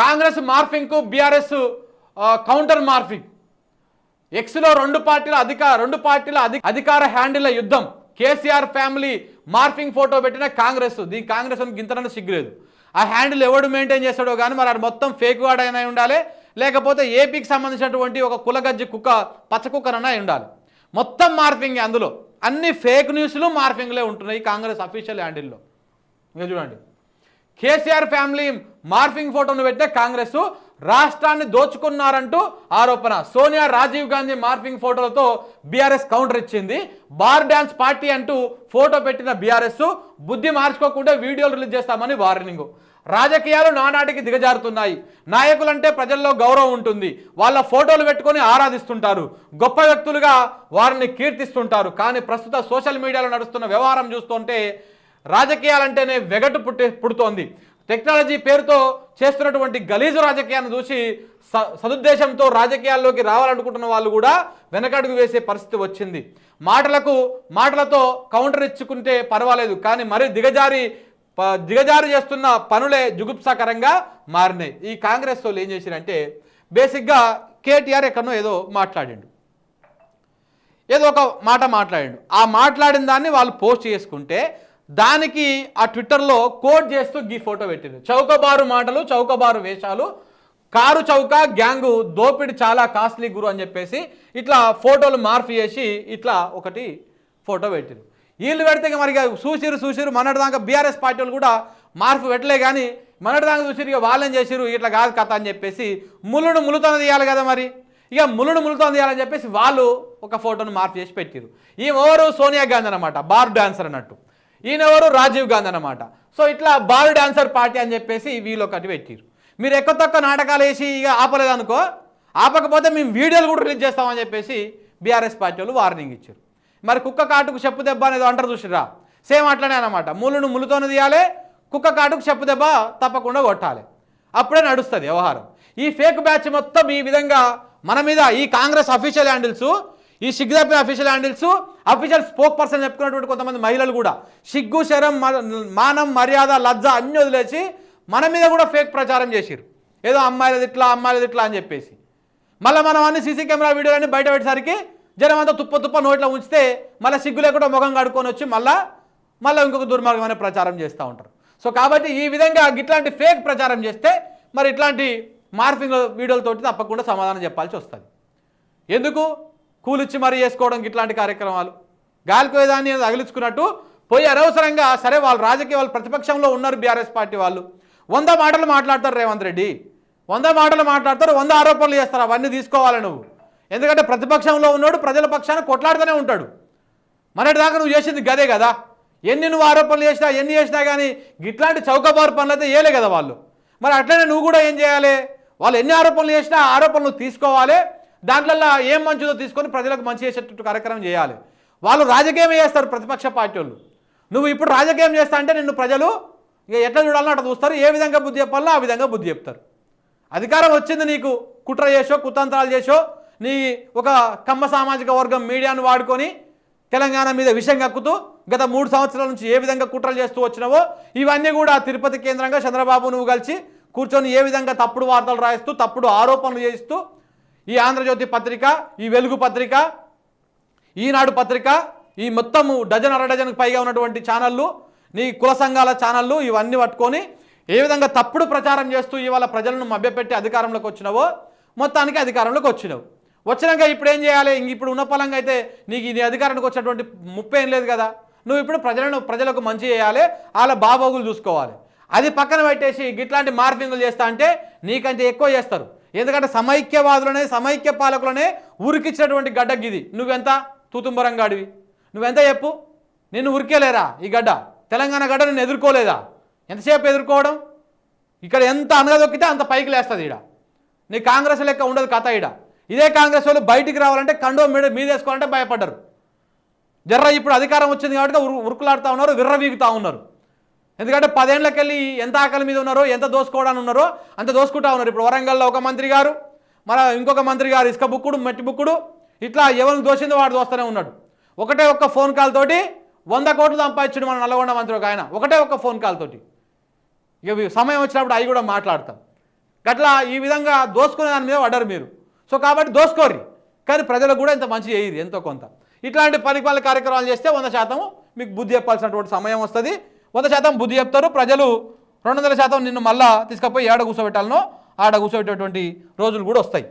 కాంగ్రెస్ మార్ఫింగ్కు BRS counter morphing. ఎక్స్లో రెండు పార్టీల అధిక రెండు పార్టీల అధి అధికార హ్యాండిల్ యుద్ధం. కేసీఆర్ ఫ్యామిలీ మార్ఫింగ్ ఫోటో పెట్టిన కాంగ్రెస్. దీని కాంగ్రెస్ అని గింతనని సిగ్గులేదు. ఆ హ్యాండిల్ ఎవడు మెయింటైన్ చేస్తాడో కానీ మరి అది మొత్తం ఫేక్ వాడైనా ఉండాలి. లేకపోతే ఏపీకి సంబంధించినటువంటి ఒక కులగజ్జి కుక్క పచ్చ కుక్కనన్నా అయి ఉండాలి. మొత్తం మార్ఫింగ్ అందులో. అన్ని ఫేక్ న్యూస్లు మార్ఫింగ్లే ఉంటున్నాయి కాంగ్రెస్ అఫీషియల్ హ్యాండిల్లో. ఇంకా చూడండి. కేసీఆర్ ఫ్యామిలీ మార్ఫింగ్ ఫోటోను పెట్టే కాంగ్రెస్ రాష్ట్రాన్ని దోచుకున్నారంటూ ఆరోపణ. సోనియా రాజీవ్ గాంధీ మార్ఫింగ్ ఫోటోలతో బీఆర్ఎస్ కౌంటర్ ఇచ్చింది. బార్ డ్యాన్స్ పార్టీ అంటూ ఫోటో పెట్టిన బీఆర్ఎస్ బుద్ధి మార్చుకోకుండా వీడియోలు రిలీజ్ చేస్తామని వార్నింగ్. రాజకీయాలు నానాటికి దిగజారుతున్నాయి. నాయకులంటే ప్రజల్లో గౌరవం ఉంటుంది. వాళ్ళ ఫోటోలు పెట్టుకొని ఆరాధిస్తుంటారు. గొప్ప వ్యక్తులుగా వారిని కీర్తిస్తుంటారు. కానీ ప్రస్తుత సోషల్ మీడియాలో నడుస్తున్న వ్యవహారం చూస్తుంటే రాజకీయాలంటేనే వెగటు పుట్టి పుడుతోంది. టెక్నాలజీ పేరుతో చేస్తున్నటువంటి గలీజు రాజకీయాన్ని చూసి స సదుద్దేశంతో రాజకీయాల్లోకి రావాలనుకుంటున్న వాళ్ళు కూడా వెనకడుగు వేసే పరిస్థితి వచ్చింది. మాటలకు మాటలతో కౌంటర్ ఇచ్చుకుంటే పర్వాలేదు కానీ మరీ దిగజారి ప- దిగజారు చేస్తున్న పనులే జుగుప్సాకరంగా మారినాయి. ఈ కాంగ్రెస్ వాళ్ళు ఏం చేసిరంటే బేసిక్గా కేటీఆర్ ఎక్కడనో ఏదో మాట్లాడిండు. ఏదో ఒక మాట మాట్లాడాడు. ఆ మాట్లాడిన దాన్ని వాళ్ళు పోస్ట్ చేసుకుంటే దానికి ఆ ట్విట్టర్లో కోడ్ చేస్తూ ఈ ఫోటో పెట్టింది. చౌకబారు మాటలు చౌకబారు వేషాలు కారు చౌక గ్యాంగు దోపిడి చాలా కాస్ట్లీ గురు అని చెప్పేసి ఇట్లా ఫోటోలు మార్పు చేసి ఇట్లా ఒకటి ఫోటో పెట్టింది. వీళ్ళు పెడితే మరి చూసిరు చూసిరు మొన్నటిదాకా బీఆర్ఎస్ పార్టీ వాళ్ళు కూడా మార్పు పెట్టలే కానీ మొన్నటిదాకా చూసిరు ఇక వాళ్ళని చేసిరు? ఇట్లా కాదు కథ అని చెప్పేసి ములుడు ములుతోనే తీయాలి కదా మరి. ఇక ములుడు ములుతో తీయాలని చెప్పేసి వాళ్ళు ఒక ఫోటోను మార్పు చేసి పెట్టారు. ఈ ఎవరు? సోనియా గాంధీ అనమాట బార్ డాన్సర్ అన్నట్టు. ఈయనెవరు? రాజీవ్ గాంధీ అనమాట సో ఇట్లా బాల్ డాన్సర్ పార్టీ అని చెప్పేసి వీళ్ళు ఒకటి పెట్టారు మీరు ఎక్కువ తక్కువ నాటకాలు వేసి ఇక ఆపలేదనుకో ఆపకపోతే మేము వీడియోలు కూడా రిలీజ్ చేస్తామని చెప్పేసి బీఆర్ఎస్ పార్టీ వాళ్ళు వార్నింగ్ ఇచ్చారు. మరి కుక్క కాటుకు చెప్పు దెబ్బ అనేది అంటారు చూసిరా సేమ్ అట్లనే అనమాట ముళ్ళును ముళ్ళుతోనే తీయాలి కుక్క కాటుకు చెప్పు దెబ్బ తప్పకుండా కొట్టాలి. అప్పుడే నడుస్తుంది వ్యవహారం. ఈ ఫేక్ బ్యాచ్ మొత్తం ఈ విధంగా మన మీద ఈ కాంగ్రెస్ అఫీషియల్ హ్యాండిల్స్ ఈ సిగ్గుదప్పి official handles official spokesperson చెప్పుకున్నటువంటి కొంతమంది మహిళలు కూడా సిగ్గు శరం మ- మానం మర్యాద లజ్జ అన్ని వదిలేసి మన మీద కూడా ఫేక్ ప్రచారం చేసిరు ఏదో అమ్మాయిలది ఇట్లా అమ్మాయిలది ఇట్లా అని చెప్పేసి. మళ్ళీ మనం అన్ని సీసీ కెమెరా వీడియోలన్నీ బయట పెట్టేసరికి జనం అంతా తుప్ప తుప్ప నోట్లో ఉంచితే మళ్ళీ సిగ్గు లేకుండా ముఖం కడుక్కొని వచ్చి మళ్ళా మళ్ళీ ఇంకొక దుర్మార్గమైన ప్రచారం చేస్తూ ఉంటారు. సో కాబట్టి ఈ విధంగా ఇట్లాంటి ఫేక్ ప్రచారం చేస్తే మరి ఇట్లాంటి మార్ఫింగ్ వీడియోలతోటి తప్పకుండా సమాధానం చెప్పాల్సి వస్తుంది. ఎందుకు? కూలిచ్చి మరీ చేసుకోవడం ఇట్లాంటి కార్యక్రమాలు. గాలికోయేదాన్ని తగిలించుకున్నట్టు పోయి అనవసరంగా సరే వాళ్ళు రాజకీయ వాళ్ళు ప్రతిపక్షంలో ఉన్నారు బీఆర్ఎస్ పార్టీ వాళ్ళు. వంద మాటలు మాట్లాడతారు రేవంత్ రెడ్డి. వంద మాటలు మాట్లాడతారు వంద ఆరోపణలు చేస్తారు అవన్నీ తీసుకోవాలి నువ్వు. ఎందుకంటే ప్రతిపక్షంలో ఉన్నాడు ప్రజల పక్షాన కొట్లాడుతూనే ఉంటాడు. మొన్నటి దాకా నువ్వు చేసింది గదే కదా? ఎన్ని నువ్వు ఆరోపణలు చేసినా ఎన్ని చేసినా కానీ ఇట్లాంటి చౌకబారు పనులు అయితే ఏలే కదా వాళ్ళు. మరి అట్లనే నువ్వు కూడా ఏం చేయాలి? వాళ్ళు ఎన్ని ఆరోపణలు చేసినా ఆ ఆరోపణలు తీసుకోవాలి. దాంట్లో ఏం మంచిదో తీసుకొని ప్రజలకు మంచి చేసేటట్టు కార్యక్రమం చేయాలి. వాళ్ళు రాజకీయం చేస్తారు ప్రతిపక్ష పార్టీ వాళ్ళు నువ్వు ఇప్పుడు రాజకీయం చేస్తా అంటే నిన్ను ప్రజలు ఇక ఎట్లా చూడాలో అట్లా చూస్తారు. ఏ విధంగా బుద్ధి చెప్పాలో ఆ విధంగా బుద్ధి చెప్తారు. అధికారం వచ్చింది నీకు కుట్ర చేసో కుతంత్రాలు చేసో నీ ఒక కమ్మ సామాజిక వర్గం మీడియాను వాడుకొని తెలంగాణ మీద విషయం కక్కుతూ గత మూడు సంవత్సరాల నుంచి ఏ విధంగా కుట్రలు చేస్తూ వచ్చినవో ఇవన్నీ కూడా తిరుపతి కేంద్రంగా చంద్రబాబు నువ్వు కలిసి కూర్చొని ఏ విధంగా తప్పుడు వార్తలు రాయిస్తూ తప్పుడు ఆరోపణలు చేస్తూ ఈ ఆంధ్రజ్యోతి పత్రిక ఈ వెలుగు పత్రిక ఈనాడు పత్రిక ఈ మొత్తము డజన్ అర డజన్కి పైగా ఉన్నటువంటి ఛానళ్ళు నీ కుల సంఘాల ఛానళ్ళు ఇవన్నీ పట్టుకొని ఏ విధంగా తప్పుడు ప్రచారం చేస్తూ ఇవాళ ప్రజలను మభ్యపెట్టి అధికారంలోకి వచ్చినావో మొత్తానికి అధికారంలోకి వచ్చినావు. వచ్చినాక ఇప్పుడు ఏం చేయాలి? ఇంక ఇప్పుడు ఉన్న పలంగా అయితే నీకు నీ అధికారానికి వచ్చినటువంటి ముప్పై ఏం లేదు కదా? నువ్వు ఇప్పుడు ప్రజలను ప్రజలకు మంచి చేయాలి వాళ్ళ బాబోగులు చూసుకోవాలి. అది పక్కన పెట్టేసి ఇట్లాంటి మార్పింగులు చేస్తా అంటే నీకంటే ఎక్కువ చేస్తారు. ఎందుకంటే సమైక్యవాదులనే సమైక్య పాలకులనే ఉరికిచ్చినటువంటి గడ్డ గిది నువ్వెంత? తూతుంబరంగాడివి నువ్వెంత చెప్పు? నిన్ను ఉరికేలేరా ఈ గడ్డ? తెలంగాణ గడ్డ నిన్ను ఎదుర్కోలేదా? ఎంతసేపు ఎదుర్కోవడం? ఇక్కడ ఎంత అనగదొక్కితే అంత పైకి లేస్తుంది ఈడ. నీ కాంగ్రెస్ లెక్క ఉండదు కథ ఈడ. ఇదే కాంగ్రెస్ వాళ్ళు బయటికి రావాలంటే కండో మీద మీదేసుకోవాలంటే భయపడ్డారు. జర్ర ఇప్పుడు అధికారం వచ్చింది కాబట్టి ఉరుకులాడుతూ ఉన్నారు విర్రవీగుతూ ఉన్నారు. ఎందుకంటే పదేళ్ళకెళ్ళి ఎంత ఆకలి మీద ఉన్నారో ఎంత దోసుకోవడానికి ఉన్నారో అంత దోసుకుంటా ఉన్నారు. ఇప్పుడు వరంగల్లో ఒక మంత్రి గారు మన ఇంకొక మంత్రి గారు ఇసుక బుక్కుడు మట్టి బుక్కుడు ఇట్లా ఎవరికి దోచిందో వాడు దోస్తూనే ఉన్నాడు. ఒకటే ఒక్క ఫోన్ కాల్ తోటి వంద కోట్లు సంపాదించాడు మన నల్గొండ మంత్రి ఒక ఆయన. ఒకటే ఒక్క ఫోన్ కాల్ తోటి. ఇక సమయం వచ్చినప్పుడు అవి కూడా మాట్లాడతాం. అట్లా ఈ విధంగా దోసుకునే దాని మీద పడ్డారు మీరు. సో కాబట్టి దోసుకోర్రి. కానీ ప్రజలకు కూడా ఇంత మంచి చేయరు ఎంతో కొంత. ఇట్లాంటి పరిపాలన కార్యక్రమాలు చేస్తే వంద శాతం మీకు బుద్ధి చెప్పాల్సినటువంటి సమయం వస్తుంది. వంద శాతం బుద్ధి చెప్తారు. ప్రజలు రెండు వందల శాతం నిన్ను మళ్ళా తీసుకపోయి ఏడ కూర్చోబెట్టాలనో ఆడ కూర్చోబెట్టేటువంటి రోజులు కూడా వస్తాయి.